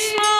Krishna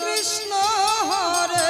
Krishna Hare